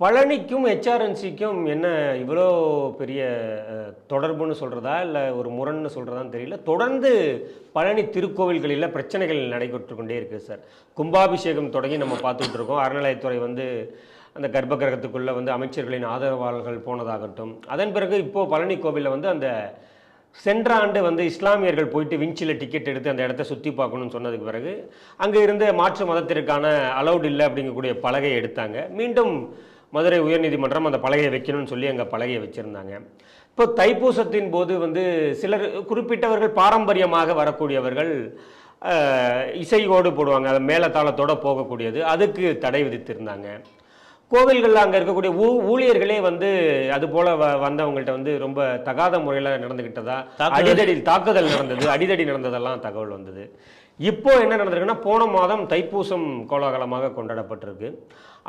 பழனிக்கும் ஹெச்ஆர்என்சிக்கும் என்ன இவ்வளோ பெரிய தொடர்புன்னு சொல்கிறதா இல்லை ஒரு முரண்னு சொல்கிறதான்னு தெரியல. தொடர்ந்து பழனி திருக்கோவில்களில் பிரச்சனைகள் நடைபெற்று கொண்டே இருக்குது சார் கும்பாபிஷேகம் தொடங்கி நம்ம பார்த்துக்கிட்டு இருக்கோம். அறநிலையத்துறை வந்து அந்த கர்ப்ப கிரகத்துக்குள்ளே வந்து அமைச்சர்களின் ஆதரவாளர்கள் போனதாகட்டும். அதன் பிறகு இப்போது பழனி கோவிலில் வந்து அந்த சென்ற ஆண்டு வந்து இஸ்லாமியர்கள் போயிட்டு விஞ்சில் டிக்கெட் எடுத்து அந்த இடத்த சுற்றி பார்க்கணும்னு சொன்னதுக்கு பிறகு அங்கே இருந்த மாற்று மதத்திற்கான அலௌட் இல்லை அப்படிங்கக்கூடிய பலகையை எடுத்தாங்க. மீண்டும் மதுரை உயர்நீதிமன்றம் அந்த பலகையை வைக்கணும்னு சொல்லி அங்கே பலகையை வச்சுருந்தாங்க. இப்போ தைப்பூசத்தின் போது வந்து சிலர் குறிப்பிட்டவர்கள் பாரம்பரியமாக வரக்கூடியவர்கள் இசையோடு போடுவாங்க. அது மேலத்தாளத்தோடு போகக்கூடியது. அதுக்கு தடை விதித்திருந்தாங்க. கோவில்களில் அங்கே இருக்கக்கூடிய ஊ ஊழியர்களே வந்து அது போல வ வந்தவங்கள்ட்ட வந்து ரொம்ப தகாத முறையில் நடந்துக்கிட்டதா. அடிதடி தாக்குதல் நடந்தது அடிதடி நடந்ததெல்லாம் தகவல் வந்தது. இப்போ என்ன நடந்திருக்குன்னா போன மாதம் தைப்பூசம் கோலாகலமாக கொண்டாடப்பட்டிருக்கு.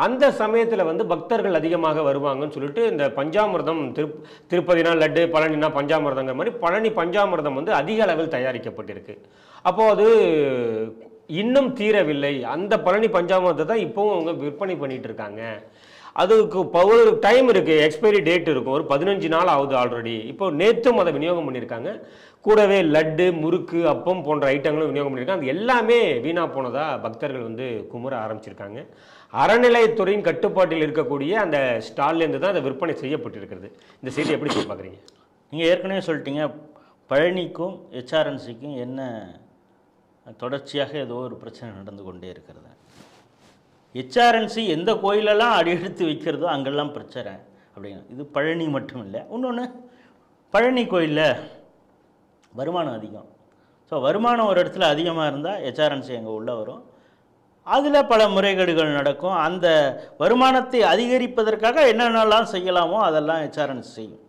அந்த சமயத்தில் வந்து பக்தர்கள் அதிகமாக வருவாங்கன்னு சொல்லிட்டு இந்த பஞ்சாமிர்தம் திரு திருப்பதினா லட்டு பழனினா பஞ்சாமிர்தங்கிற மாதிரி பழனி பஞ்சாமிர்தம் வந்து அதிக அளவில் தயாரிக்கப்பட்டிருக்கு. அப்போ அது இன்னும் தீரவில்லை. அந்த பழனி பஞ்சாமிர்தத்தை தான் இப்போவும் அவங்க விற்பனை பண்ணிட்டு இருக்காங்க. அதுக்கு ஒரு டைம் இருக்குது எக்ஸ்பைரி டேட் இருக்கும். ஒரு பதினஞ்சு நாள் ஆகுது ஆல்ரெடி இப்போ நேற்றும் அதை விநியோகம் பண்ணியிருக்காங்க. கூடவே லட்டு முறுக்கு அப்பம் போன்ற ஐட்டங்களும் விநியோகம் பண்ணியிருக்காங்க. அது எல்லாமே வீணாக போனதா பக்தர்கள் வந்து குமுற ஆரம்பிச்சிருக்காங்க. அறநிலையத்துறையின் கட்டுப்பாட்டில் இருக்கக்கூடிய அந்த ஸ்டால்லேருந்து தான் அதை விற்பனை செய்யப்பட்டிருக்கிறது. இந்த செய்தி எப்படி சொல்லி பார்க்குறீங்க? நீங்கள் ஏற்கனவே சொல்லிட்டீங்க பழனிக்கும் ஹெச்ஆர்என்சிக்கும் என்ன தொடர்ச்சியாக ஏதோ ஒரு பிரச்சனை நடந்து கொண்டே இருக்கிறது. ஹெச்ஆர்என்சி எந்த கோயிலெல்லாம் அடி எடுத்து வைக்கிறதோ அங்கெல்லாம் பிரச்சனை அப்படிங்க இது பழனி மட்டும் இல்லை. இன்னொன்று பழனி கோயிலில் வருமானம் அதிகம். ஸோ வருமானம் ஒரு இடத்துல அதிகமாக இருந்தால் ஹெச்ஆர்என்சி அங்கே உள்ளே வரும். அதில் பல முறைகேடுகள் நடக்கும். அந்த வருமானத்தை அதிகரிப்பதற்காக என்னென்னலாம் செய்யலாமோ அதெல்லாம் ஹெச்ஆர்என்சி செய்யும்.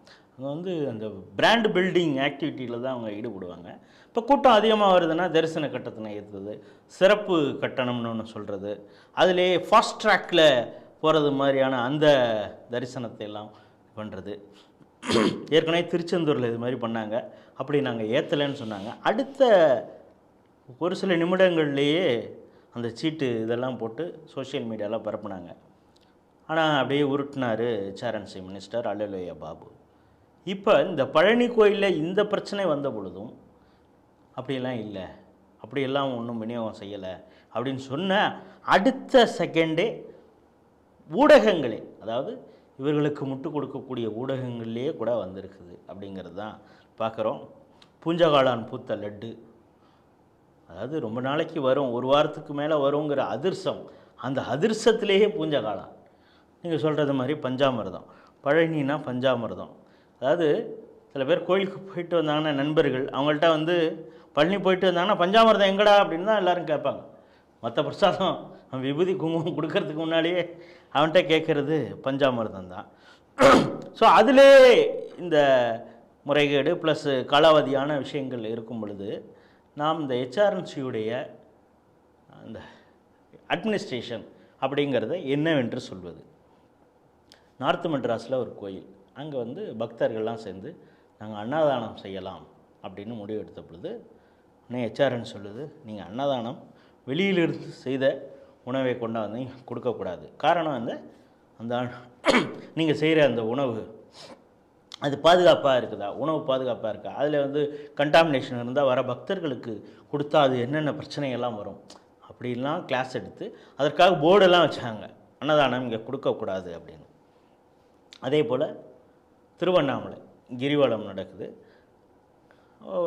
வந்து அந்த பிராண்ட் பில்டிங் ஆக்டிவிட்டியில் தான் அவங்க ஈடுபடுவாங்க. இப்போ கூட்டம் அதிகமாக வருதுன்னா தரிசன கட்டத்தினை ஏற்றுறது சிறப்பு கட்டணம்னு ஒன்று சொல்கிறது அதிலே ஃபாஸ்ட் ட்ராக்கில் போகிறது மாதிரியான அந்த தரிசனத்தை எல்லாம் பண்ணுறது ஏற்கனவே திருச்செந்தூரில் இது மாதிரி பண்ணாங்க. அப்படி நாங்கள் ஏற்றலைன்னு சொன்னாங்க. அடுத்த ஒரு சில நிமிடங்கள்லேயே அந்த சீட்டு இதெல்லாம் போட்டு சோஷியல் மீடியாவில் பரப்புனாங்க. ஆனால் அப்படியே உருட்டினார் சேரன்சி மினிஸ்டர் அல்லலுயா பாபு. இப்போ இந்த பழனி கோயிலில் இந்த பிரச்சனை வந்த பொழுதும் அப்படியெல்லாம் இல்லை. அப்படியெல்லாம் ஒன்றும் விநியோகம் செய்யலை. அப்படின்னு சொன்ன அடுத்த செகண்டே ஊடகங்களே அதாவது இவர்களுக்கு முட்டு கொடுக்கக்கூடிய ஊடகங்கள்லேயே கூட வந்திருக்குது அப்படிங்கிறது தான் பார்க்குறோம். பூஞ்சகாளான் பூத்த லட்டு. அதாவது ரொம்ப நாளைக்கு வரும் ஒரு வாரத்துக்கு மேலே வருங்கிற அதிர்சம். அந்த அதிர்சத்திலேயே பூஞ்சகாளான். நீங்கள் சொல்கிறது மாதிரி பஞ்சாமிர்தம். பழனினா பஞ்சாமிர்தம். அதாவது சில பேர் கோயிலுக்கு போயிட்டு வந்தாங்கன்னா நண்பர்கள் அவங்கள்ட்ட வந்து பழனி போயிட்டு வந்தாங்கன்னா பஞ்சாமிர்தம் எங்கடா? அப்படின்னு தான் எல்லாரும் கேட்பாங்க. மற்ற பிரசாதம் விபூதி குங்குமம் கொடுக்கறதுக்கு முன்னாடியே அவன்கிட்ட கேட்குறது பஞ்சாமிரதம் தான். ஸோ அதிலே இந்த முறைகேடு ப்ளஸ் காலாவதியான விஷயங்கள் இருக்கும் பொழுது நாம் இந்த ஹெச்ஆர்என்சியுடைய அந்த அட்மினிஸ்ட்ரேஷன் அப்படிங்கிறத என்னவென்று சொல்வது? நார்த் மெட்ராஸில் ஒரு கோயில். அங்கே வந்து பக்தர்கள்லாம் சேர்ந்து நாங்கள் அன்னதானம் செய்யலாம் அப்படின்னு முடிவு எடுத்த பொழுது உடனே ஹெச்ஆர்என் சொல்லுது நீங்கள் அன்னதானம் வெளியிலிருந்து செய்த உணவை கொண்டாந்து கொடுக்கக்கூடாது. காரணம் வந்து அந்த நீங்கள் செய்கிற அந்த உணவு அது பாதுகாப்பாக இருக்குதா? உணவு பாதுகாப்பாக இருக்கா? அதில் வந்து கண்டாமினேஷன் இருந்தால் வர பக்தர்களுக்கு கொடுத்தா அது என்னென்ன பிரச்சனைகள்லாம் வரும்? அப்படிலாம் கிளாஸ் எடுத்து அதற்காக போர்டெல்லாம் வச்சாங்க. அன்னதானம் இங்கே கொடுக்கக்கூடாது அப்படின்னு. அதே போல் திருவண்ணாமலை கிரிவலம் நடக்குது.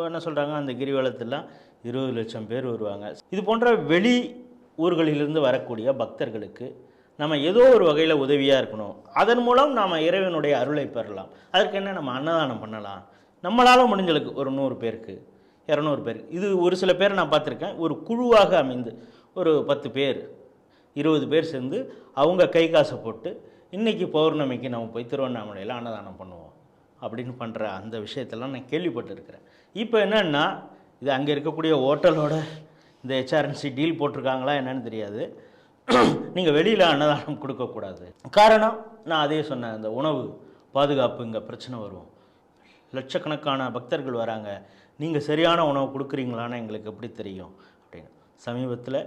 என்ன சொல்கிறாங்க அந்த கிரிவலத்திலாம் இருபது லட்சம் பேர் வருவாங்க. இது போன்ற வெளி ஊர்களிலிருந்து வரக்கூடிய பக்தர்களுக்கு நம்ம ஏதோ ஒரு வகையில் உதவியாக இருக்கணும். அதன் மூலம் நாம் இறைவனுடைய அருளை பெறலாம். அதற்கு என்ன? நம்ம அன்னதானம் பண்ணலாம். நம்மளால் முடிஞ்சளுக்கு ஒரு நூறு பேருக்கு இரநூறு பேருக்கு இது ஒரு சில பேர் நான் பார்த்துருக்கேன். ஒரு குழுவாக அமைந்து ஒரு பத்து பேர் இருபது பேர் சேர்ந்து அவங்க கை காசை போட்டு இன்றைக்கி பௌர்ணமிக்கு நம்ம போய் திருவண்ணாமலையில் அன்னதானம் பண்ணுவோம் அப்படின்னு பண்ணுற அந்த விஷயத்தெல்லாம் நான் கேள்விப்பட்டிருக்கிறேன். இப்போ என்னென்னா இது அங்கே இருக்கக்கூடிய ஹோட்டலோட இந்த ஹெச்ஆர்என்சி டீல் போட்டிருக்காங்களா என்னன்னு தெரியாது. நீங்கள் வெளியில் அன்னதானம் கொடுக்கக்கூடாது காரணம் நான் அதே சொன்னேன் அந்த உணவு பாதுகாப்பு இங்கே பிரச்சனை வரும். லட்சக்கணக்கான பக்தர்கள் வராங்க. நீங்கள் சரியான உணவு கொடுக்குறீங்களான்னு எங்களுக்கு எப்படி தெரியும்? அப்படின்னு. சமீபத்தில்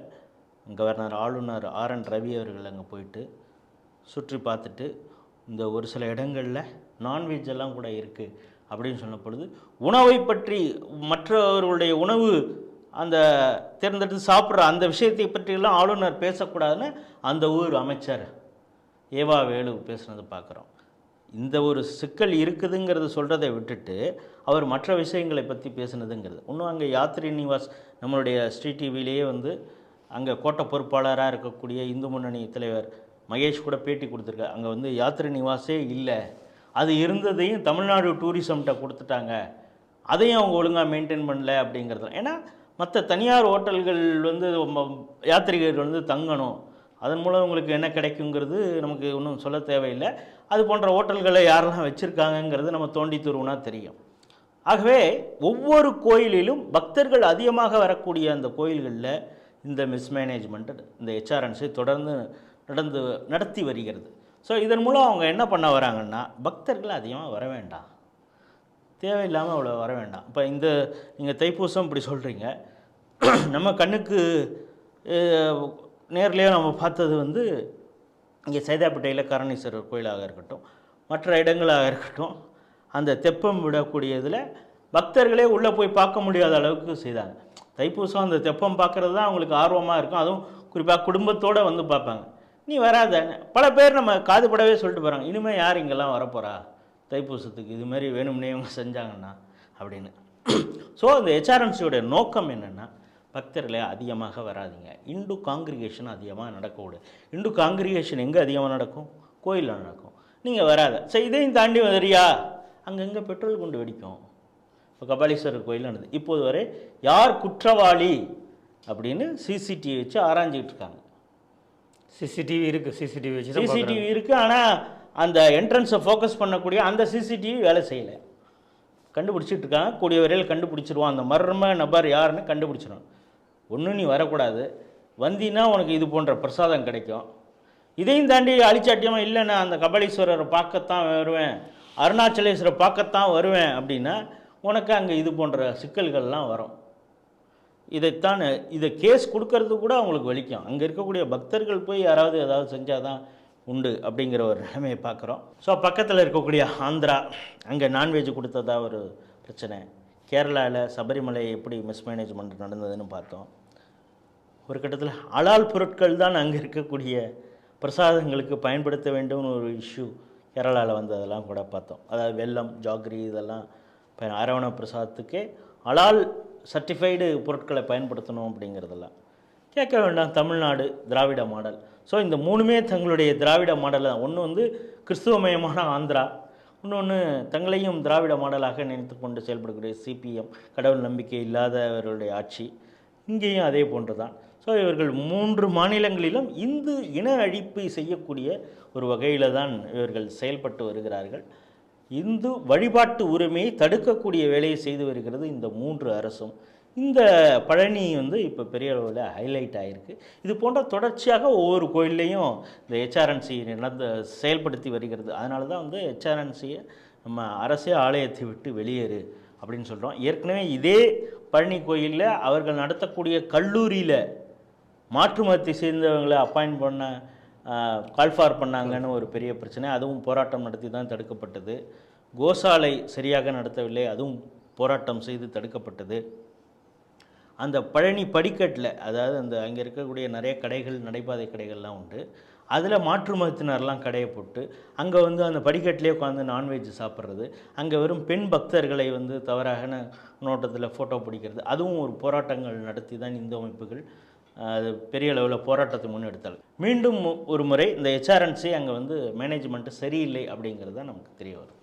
கவர்னர் ஆளுநர் ஆர் என் ரவி அவர்கள் அங்கே போயிட்டு சுற்றி பார்த்துட்டு இந்த ஒரு சில இடங்களில் நான்வெஜ் எல்லாம் கூட இருக்குது அப்படின்னு சொன்ன பொழுது உணவை பற்றி மற்றவர்களுடைய உணவு அந்த தேர்ந்தெடுத்து சாப்பிட்ற அந்த விஷயத்தை பற்றியெல்லாம் ஆளுநர் பேசக்கூடாதுன்னு அந்த ஊர் அமைச்சர் ஏவா வேலு பேசுனதை பார்க்குறோம். இந்த ஒரு சிக்கல் இருக்குதுங்கிறத சொல்கிறதை விட்டுட்டு அவர் மற்ற விஷயங்களை பற்றி பேசுனதுங்கிறது. இன்னும் அங்கே யாத்ரி நிவாஸ் நம்மளுடைய ஸ்ரீ டிவிலேயே வந்து அங்கே கோட்ட பொறுப்பாளராக இருக்கக்கூடிய இந்து முன்னணி தலைவர் மகேஷ் கூட பேட்டி கொடுத்துருக்காரு அங்கே வந்து யாத்திரை நிவாசே இல்லை. அது இருந்ததையும் தமிழ்நாடு டூரிசம்கிட்ட கொடுத்துட்டாங்க. அதையும் அவங்க ஒழுங்காக மெயின்டைன் பண்ணல அப்படிங்கிறது ஏன்னா மற்ற தனியார் ஹோட்டல்கள் வந்து யாத்திரிகர்கள் வந்து தங்கணும். அதன் மூலம் உங்களுக்கு என்ன கிடைக்குங்கிறது நமக்கு ஒன்றும் சொல்ல தேவையில்லை. அது போன்ற ஹோட்டல்களை யாரெல்லாம் வச்சுருக்காங்கங்கிறது நம்ம தோண்டி தருவோம்னா தெரியும். ஆகவே ஒவ்வொரு கோயிலிலும் பக்தர்கள் அதிகமாக வரக்கூடிய அந்த கோயில்களில் இந்த மிஸ்மேனேஜ்மெண்ட் இந்த ஹெச்ஆர்என்சி தொடர்ந்து நடந்து நடத்தி வருகிறது. ஸோ இதன் மூலம் அவங்க என்ன பண்ண வராங்கன்னா பக்தர்கள் அதிகமாக வர வேண்டாம். தேவையில்லாமல் அவ்வளோ வர வேண்டாம். இப்போ இந்த நீங்கள் தைப்பூசம் இப்படி சொல்கிறீங்க நம்ம கண்ணுக்கு நேர்லேயே நம்ம பார்த்தது வந்து இங்கே சைதாப்பேட்டையில் கரணீஸ்வரர் கோயிலாக இருக்கட்டும் மற்ற இடங்களாக இருக்கட்டும் அந்த தெப்பம் விடக்கூடியதில் பக்தர்களே உள்ளே போய் பார்க்க முடியாத அளவுக்கு செய்தாங்க. தைப்பூசம் அந்த தெப்பம் பார்க்குறது தான் அவங்களுக்கு ஆர்வமாக இருக்கும். அதுவும் குறிப்பாக குடும்பத்தோடு வந்து பார்ப்பாங்க. நீ வராத. பல பேர் நம்ம காதுபடவே சொல்லிட்டு போகிறாங்க இனிமேல் யார் இங்கெல்லாம் வரப்போகிறா தைப்பூசத்துக்கு இது மாதிரி வேணும்னே இவங்க செஞ்சாங்கன்னா அப்படின்னு. ஸோ அந்த ஹெச்ஆர்என்சியோட நோக்கம் என்னென்னா பக்தர்களே அதிகமாக வராதீங்க. இந்து காங்கிரிகேஷன் அதிகமாக நடக்கக்கூடாது. இந்து காங்கிரிகேஷன் எங்கே அதிகமாக நடக்கும்? கோயிலில் நடக்கும். நீங்கள் வராத. சரி இதையும் தாண்டி வரியா அங்கங்கே பெட்ரோல் குண்டு வெடிக்கும். இப்போ கபாலீஸ்வரர் கோயில் நடந்தது. இப்போது வரை யார் குற்றவாளி அப்படின்னு சிசிடிவி வச்சு ஆராய்ஞ்சிக்கிட்டு இருக்காங்க. சிசிடிவி இருக்குது சிசிடிவி வச்சு. சிசிடிவி இருக்குது ஆனால் அந்த என்ட்ரன்ஸை ஃபோக்கஸ் பண்ணக்கூடிய அந்த சிசிடிவி வேலை செய்யலை. கண்டுபிடிச்சிட்டு இருக்காங்க. கூடிய வரையில் கண்டுபிடிச்சிருவான் அந்த மர்ம நபர் யாருன்னு கண்டுபிடிச்சிடும் ஒன்றும் நீ வரக்கூடாது. வந்தீன்னா உனக்கு இது போன்ற பிரசாதம் கிடைக்கும். இதையும் தாண்டி அழிச்சாட்டியமாக இல்லைண்ணா அந்த கபாலீஸ்வரரை பார்க்கத்தான் வருவேன். அருணாச்சலேஸ்வரரை பார்க்கத்தான் வருவேன் அப்படின்னா உனக்கு அங்கே இது போன்ற சிக்கல்கள்லாம் வரும். இதைத்தான் இதை கேஸ் கொடுக்கறது கூட அவங்களுக்கு வலிக்கும். அங்கே இருக்கக்கூடிய பக்தர்கள் போய் யாராவது ஏதாவது செஞ்சால் தான் உண்டு அப்படிங்கிற ஒரு நிலைமையை பார்க்குறோம். ஸோ பக்கத்தில் இருக்கக்கூடிய ஆந்திரா அங்கே நான்வெஜ் கொடுத்ததா ஒரு பிரச்சனை. கேரளாவில் சபரிமலை எப்படி மிஸ்மேனேஜ்மெண்ட் நடந்ததுன்னு பார்த்தோம். ஒரு கட்டத்தில் அலால் பொருட்கள் தான் அங்கே இருக்கக்கூடிய பிரசாதங்களுக்கு பயன்படுத்த வேண்டும்னு ஒரு இஷ்யூ கேரளாவில் வந்ததெல்லாம் கூட பார்த்தோம். அதாவது வெள்ளம் ஜாகிரி இதெல்லாம் ப- அரவண பிரசாதத்துக்கே அலால் சர்டிஃபைடு பொருட்களை பயன்படுத்தணும் அப்படிங்கிறதெல்லாம் கேட்க வேண்டாம் தமிழ்நாடு திராவிட மாடல். ஸோ இந்த மூணுமே தங்களுடைய திராவிட மாடல் தான். ஒன்று வந்து கிறிஸ்துவமயமான ஆந்திரா இன்னொன்று தங்களையும் திராவிட மாடலாக நினைத்து கொண்டு செயல்படக்கூடிய சிபிஎம் கடவுள் நம்பிக்கை இல்லாதவர்களுடைய ஆட்சி. இங்கேயும் அதே போன்று தான். ஸோ இவர்கள் மூன்று மாநிலங்களிலும் இந்து இன அழிப்பை செய்யக்கூடிய ஒரு வகையில் தான் இவர்கள் செயல்பட்டு வருகிறார்கள். இந்து வழிபாட்டு உரிமையை தடுக்கக்கூடிய வேலையை செய்து வருகிறது இந்த மூன்று அரசும். இந்த பழனி வந்து இப்போ பெரிய அளவில் ஹைலைட் ஆகிருக்கு இது போன்ற தொடர்ச்சியாக ஒவ்வொரு கோயில்லையும் இந்த ஹெச்ஆர்என்சி நடந்த செயல்படுத்தி வருகிறது. அதனால தான் வந்து ஹெச்ஆர்என்சியை நம்ம அரசே ஆலயத்தை விட்டு வெளியேறு அப்படின்னு சொல்கிறோம் ஏற்கனவே இதே பழனி கோயிலில் அவர்கள் நடத்தக்கூடிய கல்லூரியில் மாற்று மதத்தை சேர்ந்தவங்களை அப்பாயின்ட் பண்ண கால்ஃபார் பண்ணாங்கன்னு ஒரு பெரிய பிரச்சனை. அதுவும் போராட்டம் நடத்தி தான் தடுக்கப்பட்டது. கோசாலை சரியாக நடத்தவில்லை. அதுவும் போராட்டம் செய்து தடுக்கப்பட்டது. அந்த பழனி படிக்கட்டில் அதாவது அந்த அங்கே இருக்கக்கூடிய நிறைய கடைகள் நடைபாதை கடைகள்லாம் உண்டு. அதில் மாற்று மதத்தினர்லாம் கடையை போட்டு அங்கே வந்து அந்த படிக்கட்டிலே உட்காந்து நான்வெஜ் சாப்பிட்றது. அங்கே வெறும் பெண் பக்தர்களை வந்து தவறாக நோட்டத்தில் ஃபோட்டோ பிடிக்கிறது. அதுவும் ஒரு போராட்டங்கள் நடத்தி தான் இந்து அமைப்புகள் அது பெரிய அளவில் போராட்டத்தை முன்னெடுத்தாள். மீண்டும் ஒரு முறை இந்த ஹெச்ஆர்என்சி அங்கே வந்து மேனேஜ்மெண்ட்டு சரியில்லை அப்படிங்கிறது தான் நமக்கு தெரிய வரும்